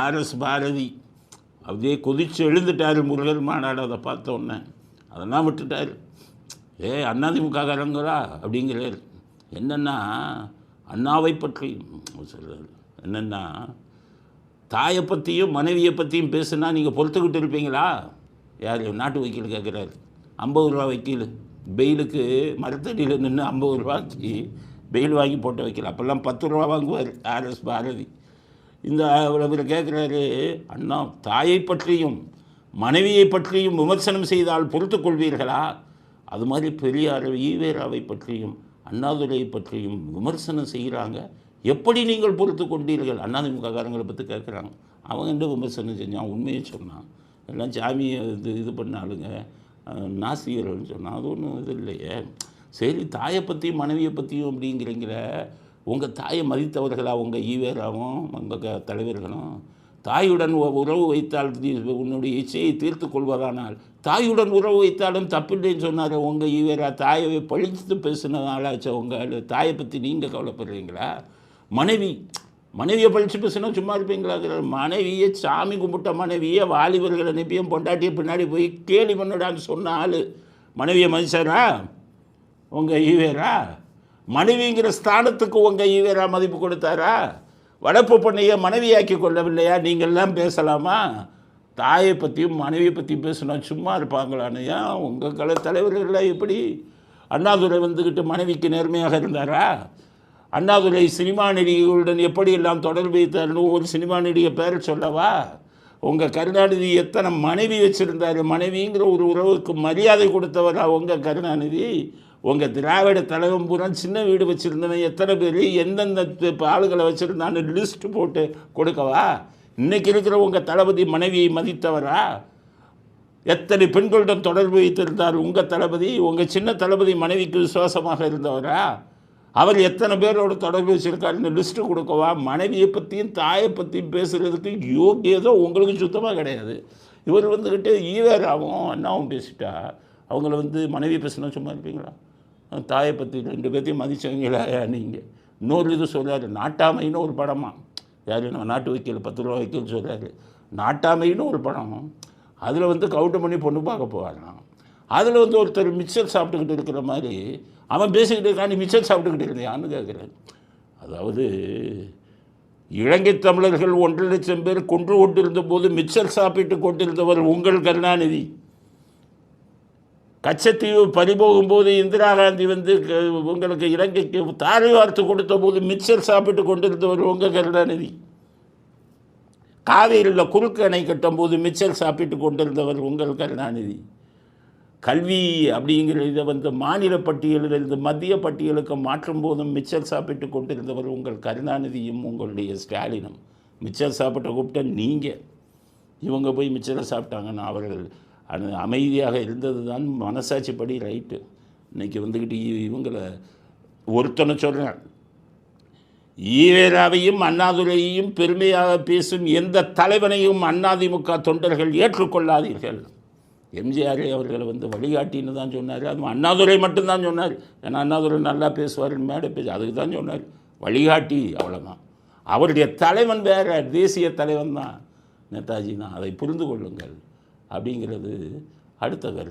RS Bharathi. அப்படியே கொதிச்சு எழுந்துட்டார் முருகர் மாநாடு அதை பார்த்த உடனே. அதெல்லாம் விட்டுட்டார். ஏ அண்ணாதிமுககாரங்களா? அப்படிங்கிறார். என்னென்னா அண்ணாவை பற்றி சொல்கிறார் என்னென்னா தாயை பற்றியும் மனைவியை பற்றியும் பேசுனா நீங்கள் பொறுத்துக்கிட்டு இருப்பீங்களா? யார்? நாட்டு வக்கீல் கேட்குறாரு ஐம்பது ரூபா வக்கீல். பெயிலுக்கு மரத்தடியில் நின்று ஐம்பது ரூபாய்க்கு பெயில் வாங்கி போட்டு வைக்கல. அப்போல்லாம் பத்து ரூபா வாங்குவார் ஆர்எஸ் பாரதி. இந்த அவர் கேட்குறாரு அண்ணா தாயை பற்றியும் மனைவியை பற்றியும் விமர்சனம் செய்தால் பொறுத்துக் கொள்வீர்களா? அது மாதிரி பெரியார் ஈவேராவை பற்றியும் அண்ணாதுரையை பற்றியும் விமர்சனம் செய்கிறாங்க. எப்படி நீங்கள் பொறுத்து கொண்டீர்கள்? அண்ணாதிமுககாரங்களை பற்றி கேட்குறாங்க. அவங்க என்ன விமர்சனம் செஞ்சான் உண்மையை சொன்னான். எல்லாம் சாமியை இது இது பண்ணாலுங்க அஹ், சொன்னான். அது ஒன்றும் இது இல்லையே. சரி தாயை பற்றியும் மனைவியை பற்றியும் அப்படிங்கிறீங்கிற உங்கள் தாயை மதித்தவர்களா? உங்கள் ஈவேராவும் உங்கள் க- தலைவர்களும். தாயுடன் உறவு வைத்தால் உன்னுடைய இச்சையை தீர்த்து கொள்வதானால் தாயுடன் உறவு வைத்தாலும் தப்பில்லைன்னு சொன்னார் உங்கள் ஈவேரா. தாயை பழித்து பேசினதாலாச்சு உங்கள் தாயை பற்றி நீங்கள் கவலைப்படுறீங்களா? மனைவி மனைவியை பழித்து பேசினா சும்மா இருப்பீங்களா? மனைவியை சாமி கும்பிட்ட மனைவியை வாலிபர்கள் அனுப்பியும் பொண்டாட்டியை பின்னாடி போய் கேலி பண்ணடான்னு சொன்ன ஆள். மனைவியை மதிச்சாரா? உங்கள் ஈவேரா? மனைவிங்கிற ஸ்தானத்துக்கு உங்கள் ஈவேரா மதிப்பு கொடுத்தாரா? வளர்ப்பு பண்ணையை மனைவியாக்கி கொள்ளவில்லையா? நீங்கள்லாம் பேசலாமா? தாயை பற்றியும் மனைவியை பற்றியும் பேசினா சும்மா இருப்பாங்களானையா உங்கள் கலை தலைவர்கள்லாம் எப்படி அண்ணாதுரை வந்துக்கிட்டு மனைவிக்கு நேர்மையாக இருந்தாரா? அண்ணாதுரை சினிமா நடிகைகளுடன் எப்படியெல்லாம் தொடர்பு வைத்தார்னு ஒரு சினிமா நடிகை பேர் சொல்லவா? உங்கள் கருணாநிதி எத்தனை மனைவி வச்சுருந்தார்? மனைவிங்கிற ஒரு உறவுக்கு மரியாதை கொடுத்தவரா உங்கள் கருணாநிதி? உங்கள் திராவிட தலைவன் பூரா சின்ன வீடு வச்சுருந்தவன். எத்தனை பேர் எந்தெந்த ஆளுகளை வச்சுருந்தான்னு லிஸ்ட் போட்டு கொடுக்கவா? இன்றைக்கி இருக்கிற உங்கள் தளபதி மனைவியை மதித்தவரா? எத்தனை பெண்களிடம் தொடர்பு வைத்திருந்தார் உங்கள் தளபதி? உங்கள் சின்ன தளபதி மனைவிக்கு விசுவாசமாக இருந்தவரா? அவர் எத்தனை பேரோட தொடர்பு வச்சுருக்காருன்னு லிஸ்ட்டு கொடுக்கவா? மனைவியை பற்றியும் தாயை பற்றியும் பேசுகிறதுக்கு யோகியதோ உங்களுக்கு சுத்தமாக கிடையாது. இவர் வந்துக்கிட்டு ஈவேராவும் அண்ணாவும் பேசிட்டா. அவங்கள வந்து மனைவி பேசினா சும்மா இருப்பீங்களா? தாயை பற்றி ரெண்டு பேர்த்தையும் மதிச்சவங்களா நீங்கள் இன்னொரு இது சொல்கிறாரு நாட்டாமைன்னு ஒரு படமா. யார் நம்ம நாட்டு வைக்கல் பத்து ரூபா வைக்கல் சொல்கிறாரு நாட்டாமைன்னு ஒரு படம். அதில் வந்து கவுண்டர் பண்ணி பொண்ணு பார்க்க போவாராம். அதில் வந்து ஒருத்தர் மிக்சர் சாப்பிட்டுக்கிட்டு இருக்கிற மாதிரி அவன் பேசிக்கிட்டு இருக்கான் நீ மிக்சர் சாப்பிட்டுக்கிட்டு இருந்தியான்னு கேட்குறாரு அதாவது இலங்கை தமிழர்கள் ஒன்றரை லட்சம் பேர் கொன்று கொண்டிருந்த போது மிக்சர் சாப்பிட்டு கொண்டிருந்தவர் உங்கள் கருணாநிதி. கச்சத்தீவு பறிபோகும்போது இந்திரா காந்தி வந்து க- உங்களுக்கு இலங்கைக்கு தாரை வார்த்து கொடுத்த போது மிக்சர் சாப்பிட்டு கொண்டிருந்தவர் உங்கள் கருணாநிதி. காவேரியில் குறுக்கு அணை கட்டும் போது மிச்சல் சாப்பிட்டு கொண்டிருந்தவர் உங்கள் கருணாநிதி. கல்வி அப்படிங்கிற இதை வந்து மாநில பட்டியலிலிருந்து மத்திய பட்டியலுக்கு மாற்றும் போதும் மிச்சல் சாப்பிட்டு கொண்டிருந்தவர் உங்கள் கருணாநிதியும் உங்களுடைய ஸ்டாலினும். மிச்சல் சாப்பிட்ட கூப்பிட்ட நீங்கள் இவங்க போய் மிச்சரை சாப்பிட்டாங்கன்னா அவர்கள் அது அமைதியாக இருந்தது தான் மனசாட்சிப்படி ரைட்டு. இன்றைக்கி வந்துக்கிட்டு இவங்களை ஒருத்தனை சொல்கிறேன் ஈவேராவையும் அண்ணாதுரையையும் பெருமையாக பேசும் எந்த தலைவனையும் அண்ணாதிமுக தொண்டர்கள் ஏற்றுக்கொள்ளாதீர்கள். எம்ஜிஆர் அவர்களை வந்து வழிகாட்டின்னு தான் சொன்னார். அதுவும் அண்ணாதுரை மட்டும்தான் சொன்னார். ஏன்னா அண்ணாதுரை நல்லா பேசுவார் மேடை பேசு அதுக்கு தான் சொன்னார். வழிகாட்டி அவ்வளோதான் அவருடைய தலைவன் வேற தேசிய தலைவன் தான். நேதாஜி தான் அதை புரிந்து கொள்ளுங்கள். அப்படிங்கிறது அடுத்த கருத்து.